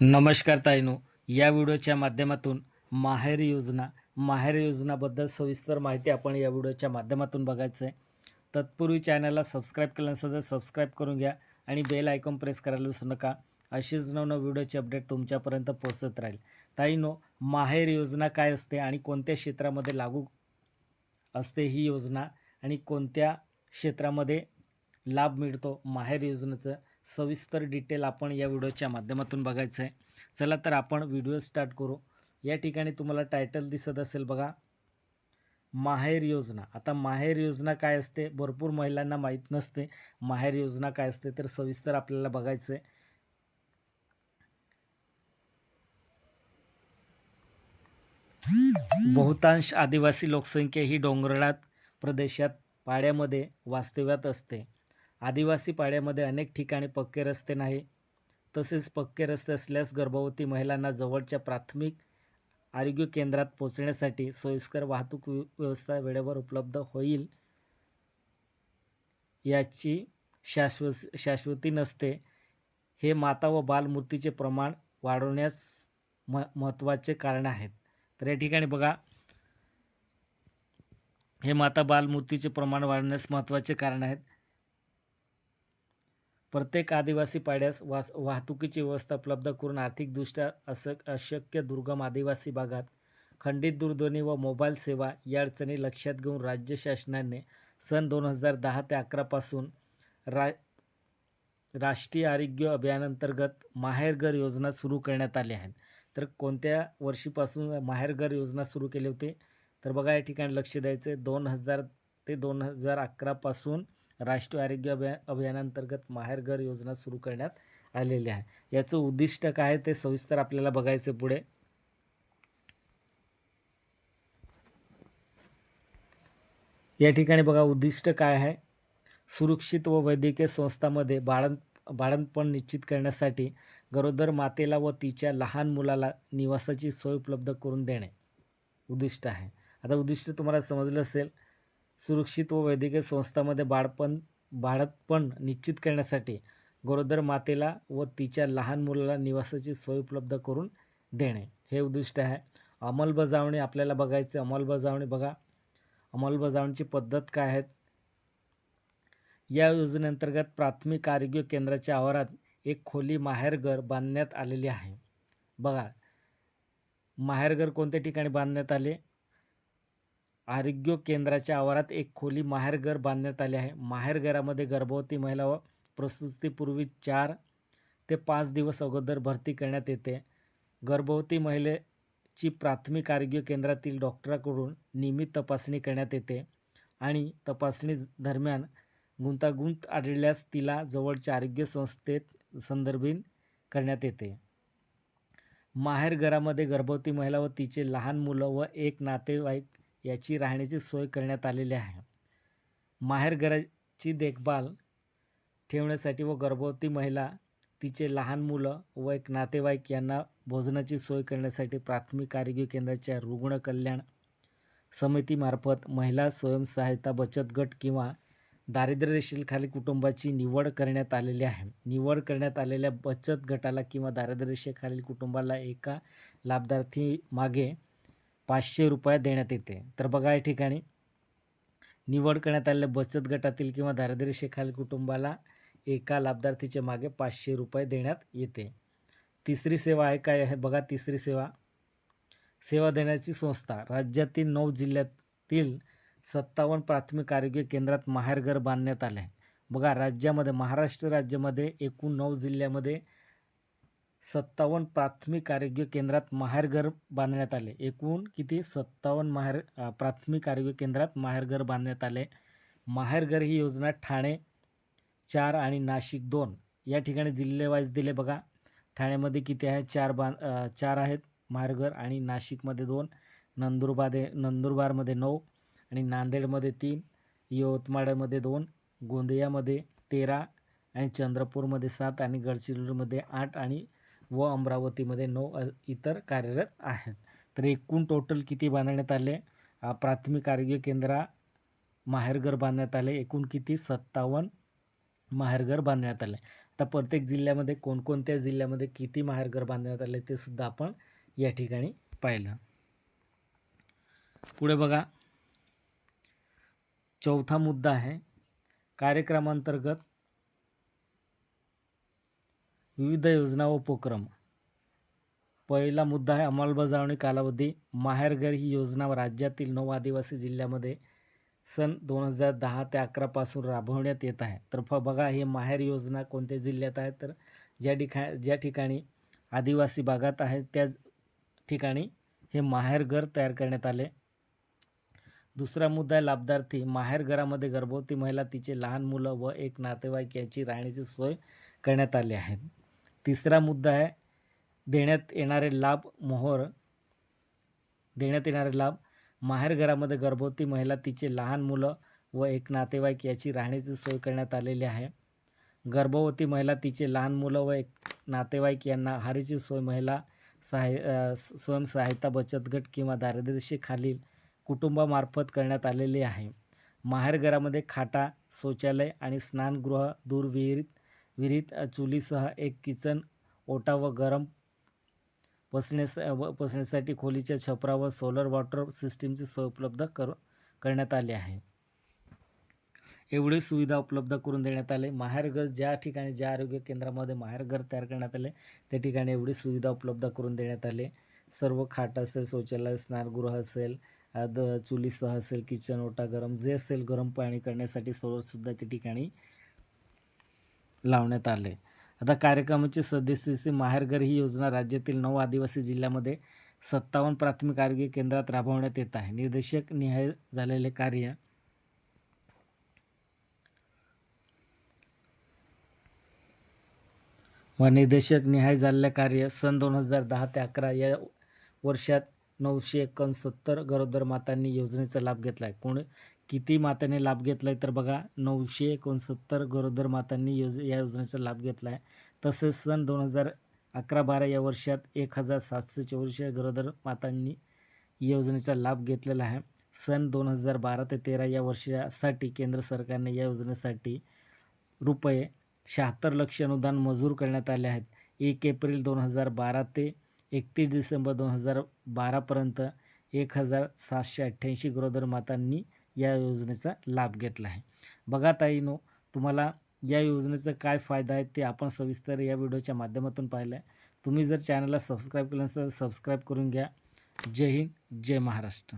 नमस्कार ताईनो या व्हिडिओच्या माध्यमातून माहेर योजना माहेर योजनाबद्दल सविस्तर माहिती आपण या व्हिडिओच्या माध्यमातून बघायचं आहे तत्पूर्वी चॅनलला सबस्क्राईब केलं नसेल तर सबस्क्राईब करून घ्या आणि बेल आयकॉन प्रेस करायला विसरू नका. अशीच नवनव व्हिडिओची अपडेट तुमच्यापर्यंत पोहोचत राहील. ताईनो माहेर योजना काय असते आणि कोणत्या क्षेत्रामध्ये लागू असते ही योजना आणि कोणत्या क्षेत्रामध्ये लाभ मिळतो माहेर योजनेचं? सविस्तर डिटेल आपण या व्हिडिओच्या माध्यमातून बघायचं आहे. चला तर आपण व्हिडिओ स्टार्ट करू. या ठिकाणी तुम्हाला टायटल दिसत असेल बघा. माहेर योजना. आता माहेर योजना काय असते? भरपूर महिलांना माहीत नसते. माहेर योजना काय असते? तर सविस्तर आपल्याला बघायचं आहे. बहुतांश आदिवासी लोकसंख्या ही डोंगराळात प्रदेशात पाड्यामध्ये वास्तव्यात असते. आदिवासी पाड्यामध्ये अनेक ठिकाणी पक्के रस्ते नाही. तसेच पक्के रस्ते असल्यास गर्भवती महिलांना जवळच्या प्राथमिक आरोग्य केंद्रात पोचण्यासाठी सोयीस्कर वाहतूक व्यवस्था वेळेवर उपलब्ध होईल याची शाश्व शाश्वती नसते. हे माता व बालमृत्यूचे प्रमाण वाढवण्यास म महत्त्वाचे कारण आहेत. तर या ठिकाणी बघा. हे माता बालमृत्यूचे प्रमाण वाढवण्यास महत्त्वाचे कारण आहेत. प्रत्येक आदिवासी पाड्यास वास वाहतुकीची व्यवस्था उपलब्ध करून आर्थिकदृष्ट्या असक अशक्य दुर्गम आदिवासी भागात खंडित दूरध्वनी व मोबाईल सेवा या अडचणी लक्षात घेऊन राज्य शासनाने सन दोन हजार दहा ते अकरापासून रा राष्ट्रीय आरोग्य अभियानांतर्गत माहेरघर योजना सुरू करण्यात आली आहे तर कोणत्या वर्षीपासून माहेरघर योजना सुरू केली होती? तर बघा या ठिकाणी लक्ष द्यायचं दोन हजार ते दोन हजार अकरापासून राष्ट्रीय आरोग्य अभिया अभियानांतर्गत माहेरघर योजना सुरू करण्यात आलेली आहे. याचं उद्दिष्ट काय आहे ते सविस्तर आपल्याला बघायचं आहे पुढे. या ठिकाणी बघा उद्दिष्ट काय आहे? सुरक्षित व वैद्यकीय संस्थामध्ये बाळं बाळंतपण निश्चित करण्यासाठी गरोदर मातेला व तिच्या लहान मुलाला निवासाची सोय उपलब्ध करून देणे उद्दिष्ट आहे. आता उद्दिष्ट तुम्हाला समजलं असेल सुरक्षित व वैद्यकीय संस्थांमध्ये बाळपण बाळतपण निश्चित करण्यासाठी गरोदर मातेला व तिच्या लहान मुलाला निवासाची सोय उपलब्ध करून देणे. हे उद्दिष्ट आहे. अंमलबजावणी आपल्याला बघायचं अंमलबजावणी बघा. अंमलबजावणीची पद्धत काय आहेत? या योजनेअंतर्गत प्राथमिक आरोग्य केंद्राच्या आवारात एक खोली माहेरघर बांधण्यात आलेली आहे. बघा. माहेरघर कोणत्या ठिकाणी बांधण्यात आले? आरोग्य केंद्राच्या आवारात एक खोली माहेरघर बांधण्यात आले आहे. माहेरघरामध्ये गर्भवती महिला व प्रसूतीपूर्वी चार ते पाच दिवस अगोदर भरती करण्यात येते. गर्भवती महिलेची प्राथमिक आरोग्य केंद्रातील डॉक्टराकडून नियमित तपासणी करण्यात येते आणि तपासणी दरम्यान गुंतागुंत आढळल्यास तिला जवळच्या आरोग्य संस्थेत संदर्भित करण्यात येते. माहेरघरामध्ये गर्भवती महिला व तिचे लहान मुलं व एक नातेवाईक याची राहण्याची सोय करण्यात आलेली आहे. माहेरघराची देखभाल ठेवण्यासाठी व गर्भवती महिला तिचे लहान मुलं व एक नातेवाईक यांना भोजनाची सोय करण्यासाठी प्राथमिक आरोग्य केंद्राच्या रुग्ण कल्याण समितीमार्फत महिला स्वयंसहायता बचत गट किंवा दारिद्र्यरेषेखाली कुटुंबाची निवड करण्यात आलेली आहे. निवड करण्यात आलेल्या बचत गटाला किंवा दारिद्र्यरेषेखालील कुटुंबाला एका लाभार्थी मागे पाचशे रुपये देण्यात येते. तर बघा या ठिकाणी. निवड करण्यात आलेल्या बचत गटातील किंवा दारिद्र्यरेषेखालील कुटुंबाला एका लाभार्थीच्या मागे पाचशे रुपये देण्यात येते. तिसरी सेवा आहे काय आहे? बघा तिसरी सेवा. सेवा देण्याची संस्था. राज्यातील नऊ जिल्ह्यातील सत्तावन्न प्राथमिक आरोग्य केंद्रात माहेरघर बांधण्यात आले आहे. बघा राज्यामध्ये महाराष्ट्र राज्यामध्ये एकूण नऊ जिल्ह्यामध्ये सत्तावन्न प्राथमिक आरोग्य केंद्रात माहेरघर बांधण्यात आले. एकूण किती? सत्तावन्न माहेर प्राथमिक आरोग्य केंद्रात माहेरघर बांधण्यात आले. माहेरघर ही योजना ठाणे चार आणि नाशिक दोन. या ठिकाणी जिल्हेवाईज दिले बघा. ठाण्यामध्ये किती आहे? चार बां चार आहेत. माहेरघर आणि नाशिकमध्ये दोन नंदुरबादे नंदुरबारमध्ये नऊ आणि नांदेडमध्ये तीन यवतमाळमध्ये दोन गोंदियामध्ये तेरा आणि चंद्रपूरमध्ये सात आणि गडचिरोलीमध्ये आठ आणि व अमरावतीमध्ये नऊ इतर कार्यरत आहेत. तर एकूण टोटल किती बांधण्यात आले? प्राथमिक आरोग्य केंद्रा माहेरघर बांधण्यात आले. एकूण किती? सत्तावन्न माहेरघर बांधण्यात आले. आता प्रत्येक जिल्ह्यामध्ये कोणकोणत्या जिल्ह्यामध्ये किती माहेरघर बांधण्यात आले ते सुद्धा आपण या ठिकाणी पाहिलं. पुढे बघा. चौथा मुद्दा आहे. कार्यक्रमांतर्गत विविध योजना व उपक्रम. पहिला मुद्दा आहे अंमलबजावणी कालावधी. माहेरघर ही योजना राज्यातील नऊ आदिवासी जिल्ह्यामध्ये सन दोन हजार दहा ते अकरापासून राबवण्यात येत आहे. तर फ बघा हे माहेर योजना कोणत्या जिल्ह्यात आहे? तर ज्या ठिका ज्या ठिकाणी आदिवासी भागात आहे त्याच ठिकाणी हे माहेरघर तयार करण्यात आले. दुसरा मुद्दा आहे लाभार्थी. माहेरघरामध्ये गर्भवती महिला तिचे लहान मुलं व एक नातेवाईक याची राहण्याची सोय करण्यात आली आहे. तिसरा मुद्दा आहे देण्यात येणारे लाभ मोहर देण्यात येणारे लाभ माहेरघरामध्ये गर्भवती महिला तिचे लहान मुलं व एक नातेवाईक याची राहण्याची सोय करण्यात आलेली आहे. गर्भवती महिला तिचे लहान मुलं व एक नातेवाईक यांना हारीची सोय महिला सहाय स्वयंसहायता बचत गट किंवा दारिद्र्यशीखालील कुटुंबामार्फत करण्यात आलेली आहे. माहेरघरामध्ये खाटा शौचालय आणि स्नानगृह दूरविहिरीत विहिरीत चुलीसह एक किचन ओटा व गरम पसण्यास पसण्यासाठी खोलीच्या छपरावर सोलर वॉटर सिस्टीमची सोय उपलब्ध कर करण्यात आली आहे. एवढी सुविधा उपलब्ध करून देण्यात आले. माहेरघर ज्या ठिकाणी ज्या आरोग्य केंद्रामध्ये माहेरघर तयार करण्यात आले त्या ठिकाणी एवढी सुविधा उपलब्ध करून देण्यात आले. सर्व खाट असेल शौचालय स्नानगृह असेल द चुलीसह असेल किचन ओटा गरम जे असेल गरम पाणी करण्यासाठी सोलरसुद्धा त्या ठिकाणी लावण्यात आले. आता कार्यक्रमाचे सदस्य माहेरघर ही योजना राज्यातील नऊ आदिवासी जिल्ह्यामध्ये सत्तावन्न प्राथमिक आरोग्य केंद्रात राबवण्यात येत आहे. निर्देशक निहाय झालेले कार्य व निर्देशक निहाय झालेले कार्य सन दोन हजार दहा ते अकरा या वर्षात नऊशे एकोणसत्तर गरोदर मातांनी योजनेचा लाभ घेतला आहे कोण? किती मातांनी लाभ घेतला आहे तर बघा नऊशे एकोणसत्तर गरोदर मातांनी योज या योजनेचा लाभ घेतला आहे तसेच सन दोन हजार अकरा बारा या वर्षात एक हजार सातशे चौऱ्याऐंशी गरोदर मातांनी योजनेचा लाभ घेतलेला आहे. सन दोन हजार बारा ते तेरा या वर्षासाठी केंद्र सरकारने या योजनेसाठी रुपये शहात्तर लक्ष अनुदान मंजूर करण्यात आले आहेत. एक एप्रिल दोन हजार बारा ते एकतीस डिसेंबर दोन हजार बारापर्यंत एक हजार सातशे अठ्ठ्याऐंशी गरोदर मातांनी या योजनेचा लाभ घेतला आहे. बघा ताईनो तुम्हाला या योजनेचा काय फायदा आहे ते आपण सविस्तर या व्हिडिओच्या माध्यमातून पाहिलं आहे तुम्ही जर चॅनलला सबस्क्राईब केलं नसेल तर सबस्क्राईब करून घ्या. जय हिंद जय महाराष्ट्र.